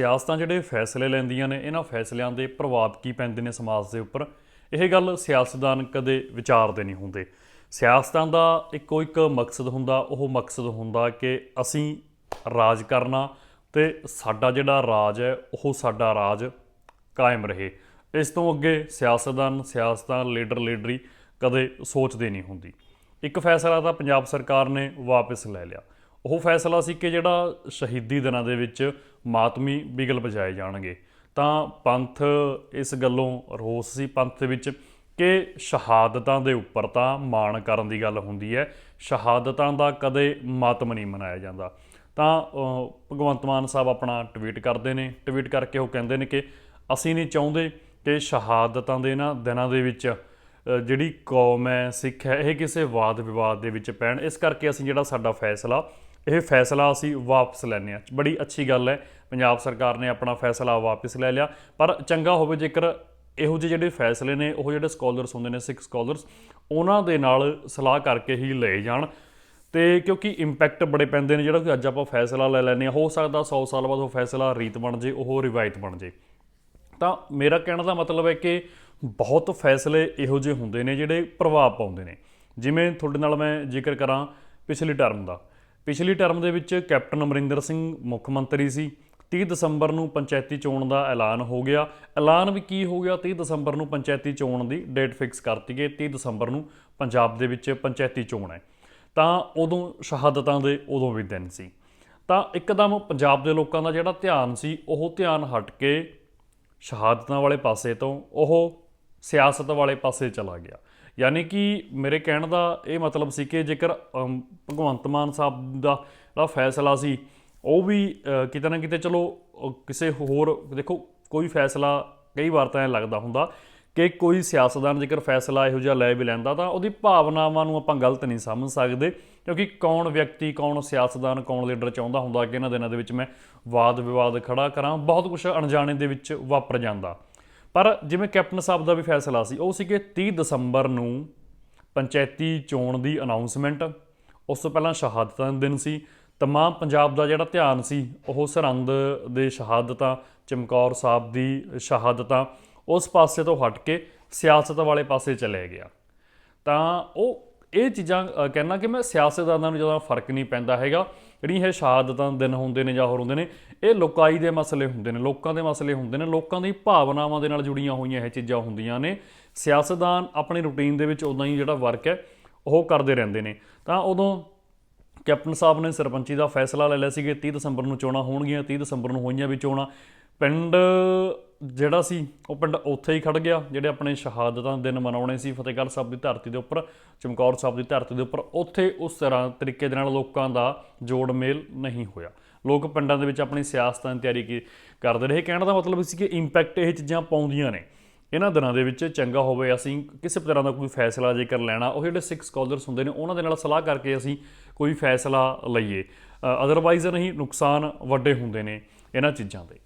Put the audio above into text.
ਸਿਆਸਤਾਂ ਜਿਹੜੇ ਫੈਸਲੇ ਲੈਂਦੀਆਂ ਨੇ, ਇਹਨਾਂ ਫੈਸਲਿਆਂ ਦੇ ਪ੍ਰਭਾਵ ਕੀ ਪੈਂਦੇ ਨੇ ਸਮਾਜ ਦੇ ਉੱਪਰ? ਇਹ ਗੱਲ ਸਿਆਸਤਦਾਨ ਕਦੇ ਵਿਚਾਰਦੇ ਨਹੀਂ ਹੁੰਦੇ। ਸਿਆਸਤਾਂ ਦਾ ਇੱਕੋ ਇੱਕ ਮਕਸਦ ਹੁੰਦਾ, ਉਹ ਮਕਸਦ ਹੁੰਦਾ ਕਿ ਅਸੀਂ ਰਾਜ ਕਰਨਾ ਤੇ ਸਾਡਾ ਜਿਹੜਾ ਰਾਜ ਹੈ, ਉਹ ਸਾਡਾ ਰਾਜ ਕਾਇਮ ਰਹੇ। ਇਸ ਤੋਂ ਅੱਗੇ ਸਿਆਸਤਦਾਨ, ਸਿਆਸਤਾਂ ਲੀਡਰ, ਲੀਡਰੀ ਕਦੇ ਸੋਚਦੇ ਨਹੀਂ ਹੁੰਦੀ। ਇੱਕ ਫੈਸਲਾ ਤਾਂ ਪੰਜਾਬ ਸਰਕਾਰ ਨੇ ਵਾਪਸ ਲੈ ਲਿਆ। ਉਹ ਫੈਸਲਾ ਸੀ ਕਿ ਜਿਹੜਾ ਸ਼ਹੀਦੀ ਦਿਨਾਂ ਦੇ ਵਿੱਚ ਮਾਤਮੀ ਬਿਗਲ ਵਜਾਏ ਜਾਣਗੇ। ਤਾਂ ਪੰਥ ਇਸ ਗੱਲੋਂ ਰੋਸ ਸੀ ਪੰਥ ਦੇ ਵਿੱਚ ਕਿ ਸ਼ਹਾਦਤਾਂ ਦੇ ਉੱਪਰ ਤਾਂ ਮਾਣ ਕਰਨ ਦੀ ਗੱਲ ਹੁੰਦੀ ਹੈ, ਸ਼ਹਾਦਤਾਂ ਦਾ ਕਦੇ ਮਾਤਮ ਨਹੀਂ ਮਨਾਇਆ ਜਾਂਦਾ। ਤਾਂ ਭਗਵੰਤ ਮਾਨ ਸਾਹਿਬ ਆਪਣਾ ਟਵੀਟ ਕਰਦੇ ਨੇ। ਟਵੀਟ ਕਰਕੇ ਉਹ ਕਹਿੰਦੇ ਨੇ ਕਿ ਅਸੀਂ ਨਹੀਂ ਚਾਹੁੰਦੇ ਕਿ ਸ਼ਹਾਦਤਾਂ ਦੇ ਨਾ ਦਿਨਾਂ ਦੇ ਵਿੱਚ ਜਿਹੜੀ ਕੌਮ ਹੈ, ਸਿੱਖ ਹੈ, ਇਹ ਕਿਸੇ ਵਾਦ ਵਿਵਾਦ ਦੇ ਵਿੱਚ ਪੈਣ। ਇਸ ਕਰਕੇ ਅਸੀਂ ਜਿਹੜਾ ਸਾਡਾ ਫੈਸਲਾ ਇਹ ਫੈਸਲਾ ਅਸੀਂ ਵਾਪਸ ਲੈਂਦੇ ਹਾਂ। ਬੜੀ ਅੱਛੀ ਗੱਲ ਹੈ, ਪੰਜਾਬ ਸਰਕਾਰ ਨੇ ਆਪਣਾ ਫੈਸਲਾ ਵਾਪਸ ਲੈ ਲਿਆ। ਪਰ ਚੰਗਾ ਹੋਵੇ ਜੇਕਰ ਇਹੋ ਜਿਹੇ ਜਿਹੜੇ ਫੈਸਲੇ ਨੇ, ਉਹ ਜਿਹੜੇ ਸਕਾਲਰਸ ਹੁੰਦੇ ਨੇ, ਸਿੱਖ ਸਕਾਲਰਸ ਉਹਨਾਂ ਦੇ ਨਾਲ ਸਲਾਹ ਕਰਕੇ ਹੀ ਲਏ ਜਾਣ। ਤੇ ਕਿਉਂਕਿ ਇੰਪੈਕਟ ਬੜੇ ਪੈਂਦੇ ਨੇ, ਜਿਹੜਾ ਕਿ ਅੱਜ ਆਪਾਂ ਫੈਸਲਾ ਲੈ ਲੈਂਦੇ ਹਾਂ, ਹੋ ਸਕਦਾ 100 ਸਾਲ ਬਾਅਦ ਉਹ ਫੈਸਲਾ ਰੀਤ ਬਣ ਜੇ, ਉਹ ਰਿਵਾਇਤ ਬਣ ਜੇ। ਤਾਂ ਮੇਰਾ ਕਹਿਣ ਦਾ ਮਤਲਬ ਹੈ ਕਿ ਬਹੁਤ ਫੈਸਲੇ ਇਹੋ ਜਿਹੇ ਹੁੰਦੇ ਨੇ, ਜਿਹੜੇ ਪ੍ਰਭਾਵ ਪਾਉਂਦੇ ਨੇ। ਜਿਵੇਂ ਤੁਹਾਡੇ ਨਾਲ ਮੈਂ ਜ਼ਿਕਰ ਕਰਾਂ ਪਿਛਲੀ ਟਰਮ ਦਾ। ਪਿਛਲੀ ਟਰਮ ਦੇ ਵਿੱਚ ਕੈਪਟਨ ਅਮਰਿੰਦਰ ਸਿੰਘ ਮੁੱਖ ਮੰਤਰੀ ਸੀ। 30 ਦਸੰਬਰ ਨੂੰ ਪੰਚਾਇਤੀ ਚੋਣ ਦਾ ਐਲਾਨ ਹੋ ਗਿਆ। ਐਲਾਨ ਵੀ ਕੀ ਹੋ ਗਿਆ? 30 ਦਸੰਬਰ ਨੂੰ ਪੰਚਾਇਤੀ ਚੋਣ ਦੀ ਡੇਟ ਫਿਕਸ ਕਰਤੀ ਗਈ। 30 ਦਸੰਬਰ ਨੂੰ ਪੰਜਾਬ ਦੇ ਵਿੱਚ ਪੰਚਾਇਤੀ ਚੋਣ ਹੈ। ਤਾਂ ਉਦੋਂ ਸ਼ਹਾਦਤਾਂ ਦੇ ਉਦੋਂ ਵੀ ਦਿਨ ਸੀ। ਤਾਂ ਇੱਕਦਮ ਪੰਜਾਬ ਦੇ ਲੋਕਾਂ ਦਾ ਜਿਹੜਾ ਧਿਆਨ ਸੀ, ਉਹ ਧਿਆਨ ਹਟ ਕੇ ਸ਼ਹਾਦਤਾਂ ਵਾਲੇ ਪਾਸੇ ਤੋਂ, ਉਹ ਸਿਆਸਤ ਵਾਲੇ ਪਾਸੇ ਚਲਾ ਗਿਆ। ਯਾਨੀ ਕਿ ਮੇਰੇ ਕਹਿਣ ਦਾ ਇਹ ਮਤਲਬ ਸੀ ਕਿ ਜੇਕਰ ਭਗਵੰਤ ਮਾਨ ਸਾਹਿਬ ਦਾ ਜਿਹੜਾ ਫੈਸਲਾ ਸੀ, ਉਹ ਵੀ ਕਿਤੇ ਨਾ ਕਿਤੇ ਚਲੋ ਕਿਸੇ ਹੋਰ, ਦੇਖੋ, ਕੋਈ ਫੈਸਲਾ ਕਈ ਵਾਰ ਤਾਂ ਐਂ ਲੱਗਦਾ ਹੁੰਦਾ ਕਿ ਕੋਈ ਸਿਆਸਤਦਾਨ ਜੇਕਰ ਫੈਸਲਾ ਇਹੋ ਜਿਹਾ ਲੈ ਵੀ ਲੈਂਦਾ ਤਾਂ ਉਹਦੀ ਭਾਵਨਾਵਾਂ ਨੂੰ ਆਪਾਂ ਗਲਤ ਨਹੀਂ ਸਮਝ ਸਕਦੇ, ਕਿਉਂਕਿ ਕੌਣ ਵਿਅਕਤੀ, ਕੌਣ ਸਿਆਸਤਦਾਨ, ਕੌਣ ਲੀਡਰ ਚਾਹੁੰਦਾ ਹੁੰਦਾ ਕਿ ਇਹਨਾਂ ਦਿਨਾਂ ਦੇ ਵਿੱਚ ਮੈਂ ਵਾਦ ਵਿਵਾਦ ਖੜਾ ਕਰਾਂ, ਬਹੁਤ ਕੁਝ ਅਣਜਾਣੇ ਦੇ ਵਿੱਚ ਵਾਪਰ ਜਾਂਦਾ। ਪਰ ਜਿਵੇਂ ਕੈਪਟਨ ਸਾਹਿਬ ਦਾ ਵੀ ਫੈਸਲਾ ਸੀ ਉਹ ਸੀ ਕਿ 30 ਦਸੰਬਰ ਨੂੰ ਪੰਚਾਇਤੀ ਚੋਣ ਦੀ ਅਨਾਉਂਸਮੈਂਟ ਉਸ ਤੋਂ ਪਹਿਲਾਂ ਸ਼ਹਾਦਤਾਂ ਦੇ ਦਿਨ ਸੀ। ਤਮਾਮ ਪੰਜਾਬ ਦਾ ਜਿਹੜਾ ਧਿਆਨ ਸੀ ਉਹ ਸਰਹੰਦ ਦੇ ਸ਼ਹਾਦਤਾਂ ਚਮਕੌਰ ਸਾਹਿਬ ਦੀ ਸ਼ਹਾਦਤਾਂ ਉਸ ਪਾਸੇ ਤੋਂ ਹਟ ਕੇ ਸਿਆਸਤ ਵਾਲੇ ਪਾਸੇ ਚਲੇ ਗਿਆ। ਤਾਂ ਉਹ ਇਹ ਚੀਜ਼ਾਂ ਅ, ਕਹਿਣਾ ਕਿ ਮੈਂ ਸਿਆਸਤਦਾਨਾਂ ਨੂੰ ਜ਼ਿਆਦਾ ਫ਼ਰਕ ਨਹੀਂ ਪੈਂਦਾ ਹੈਗਾ। ਜਿਹੜੀ ਇਹ ਸ਼ਹਾਦਤਾਂ ਦਿਨ ਹੁੰਦੇ ਨੇ ਜਾਂ ਹੋਰ ਹੁੰਦੇ ਨੇ, ਇਹ ਲੋਕਾਈ ਦੇ ਮਸਲੇ ਹੁੰਦੇ ਨੇ, ਲੋਕਾਂ ਦੇ ਮਸਲੇ ਹੁੰਦੇ ਨੇ, ਲੋਕਾਂ ਦੀ ਭਾਵਨਾਵਾਂ ਦੇ ਨਾਲ ਜੁੜੀਆਂ ਹੋਈਆਂ ਇਹ ਚੀਜ਼ਾਂ ਹੁੰਦੀਆਂ ਨੇ। ਸਿਆਸਤਦਾਨ ਆਪਣੀ ਰੁਟੀਨ ਦੇ ਵਿੱਚ ਉਦਾਂ ਹੀ ਜਿਹੜਾ ਵਰਕ ਹੈ, ਉਹ ਕਰਦੇ ਰਹਿੰਦੇ ਨੇ। ਤਾਂ ਉਦੋਂ ਕੈਪਟਨ ਸਾਹਿਬ ਨੇ ਸਰਪੰਚੀ ਦਾ ਫੈਸਲਾ ਲੈ ਲਿਆ ਸੀ ਕਿ 30 ਦਸੰਬਰ ਨੂੰ ਚੋਣਾਂ ਹੋਣਗੀਆਂ 30 ਦਸੰਬਰ ਨੂੰ ਹੋਈਆਂ ਵੀ ਚੋਣਾਂ। ਪਿੰਡ ਜਿਹੜਾ ਸੀ, ਉਹ ਪਿੰਡ ਉੱਥੇ ਹੀ ਖੜ ਗਿਆ, ਜਿਹੜੇ ਆਪਣੇ ਸ਼ਹਾਦਤਾਂ ਦੇ ਦਿਨ ਮਨਾਉਣੇ ਸੀ ਫਤਿਹਗੜ੍ਹ ਸਾਹਿਬ ਦੀ ਧਰਤੀ ਦੇ ਉੱਪਰ, ਚਮਕੌਰ ਸਾਹਿਬ ਦੀ ਧਰਤੀ ਦੇ ਉੱਪਰ। ਉੱਥੇ ਉਸ ਤਰ੍ਹਾਂ ਤਰੀਕੇ ਦੇ ਨਾਲ ਲੋਕਾਂ ਦਾ ਜੋੜ ਮੇਲ ਨਹੀਂ ਹੋਇਆ। ਲੋਕ ਪਿੰਡਾਂ ਦੇ ਵਿੱਚ ਆਪਣੀ ਸਿਆਸਤਾਂ ਦੀ ਤਿਆਰੀ ਕੀ ਕਰਦੇ ਰਹੇ। ਕਹਿਣ ਦਾ ਮਤਲਬ ਸੀ ਕਿ ਇੰਪੈਕਟ ਇਹ ਚੀਜ਼ਾਂ ਪਾਉਂਦੀਆਂ ਨੇ। ਇਹਨਾਂ ਦਿਨਾਂ ਦੇ ਵਿੱਚ ਚੰਗਾ ਹੋਵੇ ਅਸੀਂ ਕਿਸੇ ਤਰ੍ਹਾਂ ਦਾ ਕੋਈ ਫੈਸਲਾ ਜੇਕਰ ਲੈਣਾ, ਉਹ ਜਿਹੜੇ ਸਿੱਖ ਸਕਾਲਰਸ ਹੁੰਦੇ ਨੇ, ਉਹਨਾਂ ਦੇ ਨਾਲ ਸਲਾਹ ਕਰਕੇ ਅਸੀਂ ਕੋਈ ਫੈਸਲਾ ਲਈਏ। ਅਦਰਵਾਈਜ਼ ਨਹੀਂ, ਨੁਕਸਾਨ ਵੱਡੇ ਹੁੰਦੇ ਨੇ ਇਹਨਾਂ ਚੀਜ਼ਾਂ ਦੇ।